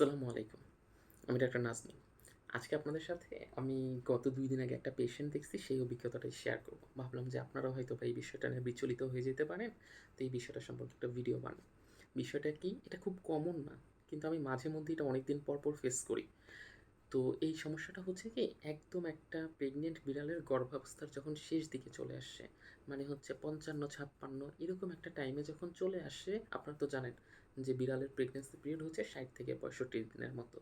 আসসালামু আলাইকুম। আমি ডাক্তার নাজনীন। আজকে আপনাদের সাথে আমি গত দুই দিন আগে একটা পেশেন্ট দেখছি, সেই অভিজ্ঞতাটাই শেয়ার করব। ভাবলাম যে আপনারাও হয়তো এই বিষয়টা নিয়ে বিচলিত হয়ে যেতে পারেন, তো এই বিষয়টা সম্পর্কে একটা ভিডিও বানাই। বিষয়টা কি? এটা খুব কমন না, কিন্তু আমি মাঝে মধ্যে এটা অনেক দিন পর পর ফেস করি। তো এই সমস্যাটা হচ্ছে কি, একদম একটা প্রেগনেন্ট বিড়ালের গর্ভাবস্থার যখন শেষ দিকে চলে আসছে মানে হচ্ছে পঞ্চান্ন, ছাপ্পান্ন, এরকম একটা টাইমে যখন চলে আসে, আপনারা তো জানেন যে বিড়ালের প্রেগনেন্সি পিরিয়ড হচ্ছে ষাট থেকে পঁয়ষট্টি দিনের মতো।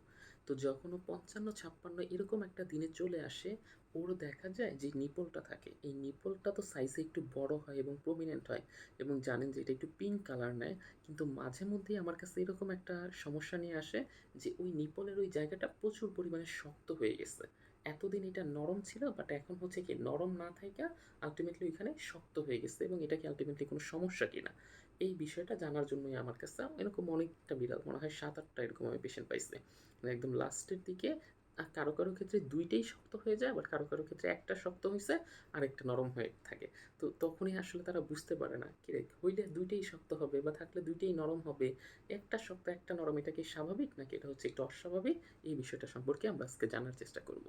তো যখন ও পঞ্চান্ন, ছাপ্পান্ন এরকম একটা দিনে চলে আসে, ওর দেখা যায় যে নিপলটা থাকে। এই নিপলটা তো সাইজে একটু বড় হয় এবং প্রমিনেন্ট হয় এবং জানেন যে এটা একটু পিঙ্ক কালার নেয়। কিন্তু মাঝে মধ্যেই আমার কাছে এরকম একটা সমস্যা নিয়ে আসে যে ওই নিপলের ওই জায়গাটা প্রচুর পরিমাণে শক্ত হয়ে গেছে। এতদিন এটা নরম ছিল বাট এখন হচ্ছে কি নরম না থাকা আলটিমেটলি ওইখানে শক্ত হয়ে গেছে এবং এটা কি আলটিমেটলি কোনো সমস্যা কিনা? এই বিষয়টা জানার জন্যই আমার কাছে এরকম অনেকটা বিড়াল মনে হয় সাত আটটা এরকম আমি পেশেন্ট পাইছি। মানে একদম লাস্টের দিকে, আর কারও কারও ক্ষেত্রে দুইটাই শক্ত হয়ে যায়, আবার কারও কারও ক্ষেত্রে একটা শক্ত হয়েছে আর একটা নরম হয়ে থাকে। তো তখনই আসলে তারা বুঝতে পারে না, কি হইলে দুইটাই শক্ত হবে বা থাকলে দুইটাই নরম হবে? একটা শক্ত, একটা নরম, এটা কি স্বাভাবিক নাকি এটা হচ্ছে একটু অস্বাভাবিক? এই বিষয়টা সম্পর্কে আমরা আজকে জানার চেষ্টা করব।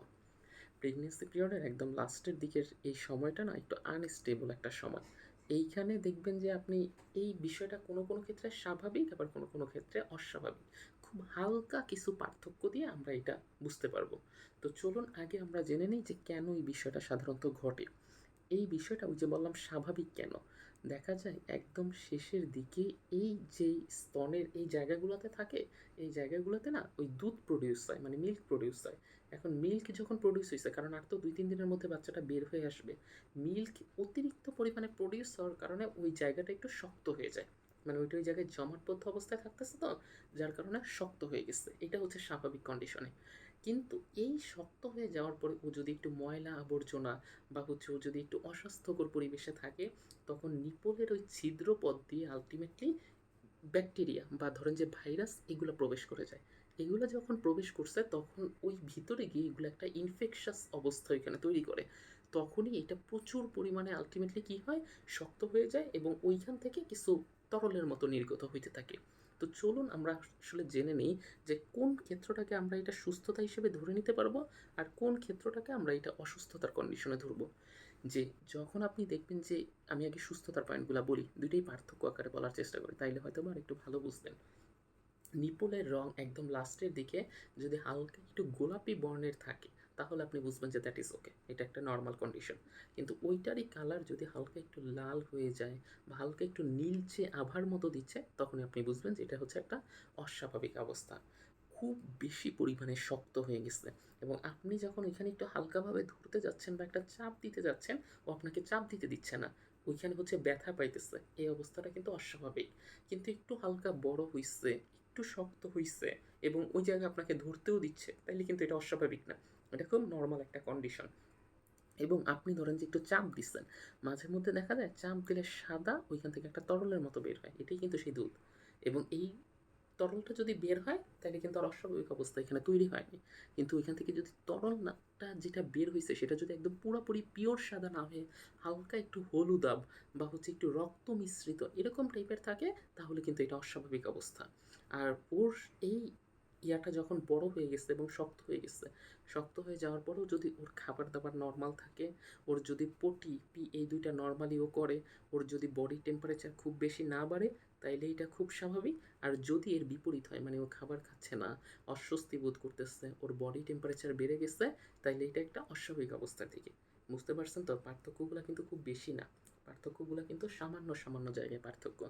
প্রেগনেন্সি পিরিয়ডের একদম লাস্টের দিকের এই সময়টা না একটু আনস্টেবল একটা সময়। এইখানে দেখবেন যে আপনি এই বিষয়টা কোনো কোনো ক্ষেত্রে স্বাভাবিক, আবার কোনো কোনো ক্ষেত্রে অস্বাভাবিক। খুব হালকা কিছু পার্থক্য দিয়ে আমরা এটা বুঝতে পারব। তো চলুন আগে আমরা জেনে নিই যে কেন এই বিষয়টা সাধারণত ঘটে। এই বিষয়টা ওই যে বললাম স্বাভাবিক কেন? দেখা যায় একদম শেষের দিকে এই যে স্তনের এই জায়গাগুলোতে থাকে, এই জায়গাগুলোতে না ওই দুধ প্রডিউস হয় মানে মিল্ক প্রডিউস হয়। এখন মিল্ক যখন প্রডিউস হয়েছে কারণ আর তো দুই তিন দিনের মধ্যে বাচ্চাটা বের হয়ে আসবে মিল্ক অতিরিক্ত পরিমাণে প্রডিউস হওয়ার কারণে ওই জায়গাটা একটু শক্ত হয়ে যায়। মানে ওইটা ওই জায়গায় জমাটবদ্ধ অবস্থায় থাকতেছে তো, যার কারণে শক্ত হয়ে গেছে। এটা হচ্ছে স্বাভাবিক কন্ডিশনে কিন্তু এই শক্ত হয়ে যাওয়ার পরে ও যদি একটু ময়লা আবর্জনা বা হচ্ছে ও যদি একটু অস্বাস্থ্যকর পরিবেশে থাকে, তখন নিপলের ওই ছিদ্র পথ দিয়ে আলটিমেটলি ব্যাকটেরিয়া বা ধরেন যে ভাইরাস এগুলো প্রবেশ করে যায়। এগুলো যখন প্রবেশ করছে, তখন ওই ভিতরে গিয়ে এগুলো একটা ইনফেকশাস অবস্থা এখানে তৈরি করে। তখনই এটা প্রচুর পরিমাণে আলটিমেটলি কী হয়? শক্ত হয়ে যায় এবং ওইখান থেকে কিছু তরলের মতো নির্গত হইতে থাকে। তো চলুন আমরা আসলে জেনে নিই যে কোন ক্ষেত্রটাকে আমরা এটা সুস্থতা হিসেবে ধরে নিতে পারব আর কোন ক্ষেত্রটাকে আমরা এটা অসুস্থতার কন্ডিশনে ধরবো। যে যখন আপনি দেখবেন যে আমি আগে সুস্থতার পয়েন্টগুলো বলি, দুইটাই পার্থক্য আকারে বলার চেষ্টা করি, তাইলে হয়তো আর একটু ভালো বুঝবেন নিপলের রং একদম লাস্টের দিকে যদি হালকা একটু গোলাপি বর্ণের থাকে তাহলে আপনি বুঝবেন যে দ্যাট ইজ ওকে এটা একটা নর্মাল কন্ডিশন কিন্তু ওইটারই কালার যদি হালকা একটু লাল হয়ে যায় বা হালকা একটু নীলচে আভার মতো দিচ্ছে, তখনই আপনি বুঝবেন যে এটা হচ্ছে একটা অস্বাভাবিক অবস্থা। খুব বেশি পরিমাণে শক্ত হয়ে গেছে। এবং আপনি যখন ওইখানে একটু হালকাভাবে ধরতে যাচ্ছেন বা একটা চাপ দিতে যাচ্ছেন, ও আপনাকে চাপ দিতে দিচ্ছে না। ওইখানে হচ্ছে ব্যথা পাইতেছে। এই অবস্থাটা কিন্তু অস্বাভাবিক। কিন্তু একটু হালকা বড় হইছে, একটু শক্ত হইছে এবং ওই জায়গায় আপনাকে ধরতেও দিচ্ছে, তাইলে কিন্তু এটা অস্বাভাবিক না। এটা খুব নর্মাল একটা কন্ডিশন এবং আপনি ধরেন যে একটু চাপ দিচ্ছেন, মাঝে মধ্যে দেখা যায় চাপ দিলে সাদা ওইখান থেকে একটা তরলের মতো বের হয়, এটাই কিন্তু সেই দুধ। এবং এই তরলটা যদি বের হয়, তাহলে কিন্তু আর অস্বাভাবিক অবস্থা এখানে তৈরি হয়নি। কিন্তু ওইখান থেকে যদি তরলটা যেটা বের হয়েছে সেটা যদি একদম পুরোপুরি পিওর সাদা না হয়ে হালকা একটু হলুদাব বা হচ্ছে একটু রক্ত মিশ্রিত এরকম টাইপের থাকে, তাহলে কিন্তু এটা অস্বাভাবিক অবস্থা। আর ওর এই ইয়াটা যখন বড় হয়ে গেছে এবং শক্ত হয়ে গেছে, শক্ত হয়ে যাওয়ার পরেও যদি ওর খাবার দাবার নর্মাল থাকে, ওর যদি পটি, পি, এই দুইটা নর্মালি ও করে, ওর যদি বডি টেম্পারেচার খুব বেশি না বাড়ে, তাইলে এটা খুব স্বাভাবিক। আর যদি এর বিপরীত হয় মানে ও খাবার খাচ্ছে না, অস্বস্তি বোধ করতেছে, ওর বডি টেম্পারেচার বেড়ে গেছে, তাইলে এটা একটা অস্বাভাবিক অবস্থার দিকে। বুঝতে পারছেন তো? পার্থক্যগুলো কিন্তু খুব বেশি না। পার্থক্যগুলো কিন্তু সামান্য সামান্য জায়গায় পার্থক্য।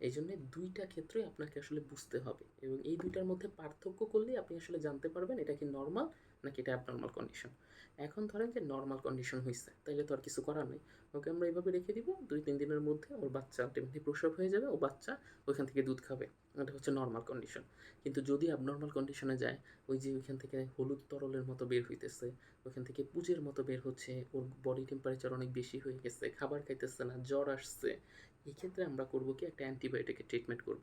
এই জন্যে দুইটা ক্ষেত্রে আপনাকে আসলে বুঝতে হবে এবং এই দুইটার মধ্যে পার্থক্য করলেই আপনি আসলে জানতে পারবেন এটা কি নর্মাল নাকি এটা অ্যাবনর্মাল কন্ডিশন এখন ধরেন যে নর্মাল কন্ডিশন হয়েছে তাইলে তো আর কিছু করার নেই। ওকে আমরা এইভাবে রেখে দিব, দুই তিন দিনের মধ্যে ওর বাচ্চা আলটিমেটলি প্রসব হয়ে যাবে, ও বাচ্চা ওইখান থেকে দুধ খাবে। এটা হচ্ছে নর্মাল কন্ডিশন কিন্তু যদি অ্যাবনর্মাল কন্ডিশনে যায়, ওই যে ওইখান থেকে হলুদ তরলের মতো বের হইতেছে, ওইখান থেকে পুজের মতো বের হচ্ছে, ওর বডি টেম্পারেচার অনেক বেশি হয়ে গেছে, খাবার খাইতেছে না, জ্বর আসছে, এই ক্ষেত্রে আমরা করব কি একটা অ্যান্টিবায়োটিকের ট্রিটমেন্ট করব।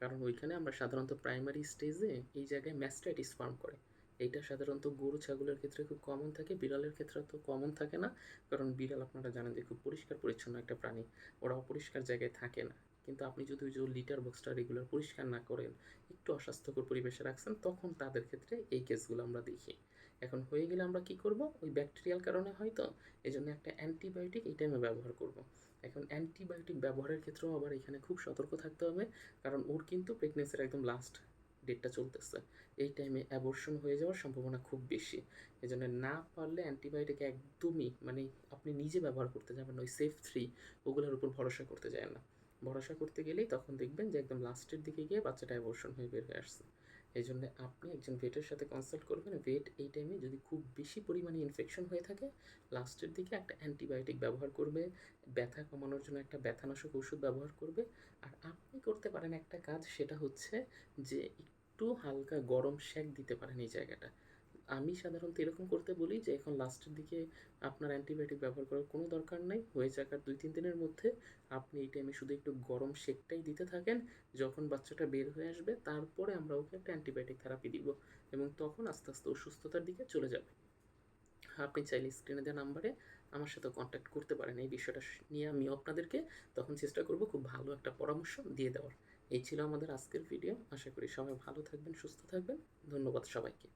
কারণ ওইখানে আমরা সাধারণত প্রাইমারি স্টেজে এই জায়গায় ম্যাস্টাইটিস ফার্ম করে। এইটা সাধারণত গরু, ছাগলের ক্ষেত্রে খুব কমন থাকে, বিড়ালের ক্ষেত্রে তো কমন থাকে না। কারণ বিড়াল আপনারা জানেন যে খুব পরিষ্কার, পরিচ্ছন্ন একটা প্রাণী। ওরা অপরিষ্কার জায়গায় থাকে না। কিন্তু আপনি যদি ওই যে লিটার বক্সটা রেগুলার পরিষ্কার না করেন, একটু অস্বাস্থ্যকর পরিবেশে রাখছেন, তখন তাদের ক্ষেত্রে এই কেসগুলো আমরা দেখি। এখন হয়ে গেলে আমরা কি করব? ওই ব্যাকটেরিয়াল কারণে হয়তো এই জন্য একটা অ্যান্টিবায়োটিক এই টাইমে ব্যবহার করব। এখন অ্যান্টিবায়োটিক ব্যবহারের ক্ষেত্রেও আবার এখানে খুব সতর্ক থাকতে হবে, কারণ ওর কিন্তু প্রেগনেন্সির একদম লাস্ট ডেটটা চলতেছে। এই টাইমে অ্যাবর্শন হয়ে যাওয়ার সম্ভাবনা খুব বেশি। এই জন্য না পারলে অ্যান্টিবায়োটিক একদমই মানে আপনি নিজে ব্যবহার করতে যাবেন ওই সেফ থ্রি ওগুলোর উপর ভরসা করতে যায় না। ভরসা করতে গেলেই তখন দেখবেন যে একদম লাস্টের দিকে গিয়ে বাচ্চাটা অ্যাবর্শন হয়ে বের হয়ে আসছে। এই জন্য আপনি একজন ভেটের সাথে কনসাল্ট করবেন। ভেট এই টাইমে যদি খুব বেশি পরিমাণে ইনফেকশন হয়ে থাকে লাস্টের দিকে একটা অ্যান্টিবায়োটিক ব্যবহার করবে, ব্যথা কমানোর জন্য একটা ব্যথানাশক ওষুধ ব্যবহার করবে। আর আপনি করতে পারেন একটা কাজ, সেটা হচ্ছে যে একটু হালকা গরম শেক দিতে পারেন এই জায়গাটা। আমি সাধারণত এরকম করতে বলি যে, এখন লাস্টের দিকে আপনার অ্যান্টিবায়োটিক ব্যবহার করার কোনো দরকার নাই। হয়ে যাকার দুই তিন দিনের মধ্যে আপনি এই টাইমে শুধু একটু গরম শেকটাই দিতে থাকেন। যখন বাচ্চাটা বের হয়ে আসবে, তারপরে আমরা ওকে একটা অ্যান্টিবায়োটিক থেরাপি দিব এবং তখন আস্তে আস্তে অসুস্থতার দিকে চলে যাবে। আপনি চাইলে স্ক্রিনে দেওয়া নাম্বারে আমার সাথে কন্ট্যাক্ট করতে পারেন। এই বিষয়টা নিয়ে আমি আপনাদেরকে তখন চেষ্টা করব খুব ভালো একটা পরামর্শ দিয়ে দেওয়ার। এই ছিল আমাদের আজকের ভিডিও আশা করি সবাই ভালো থাকবেন সুস্থ থাকবেন। ধন্যবাদ সবাইকে।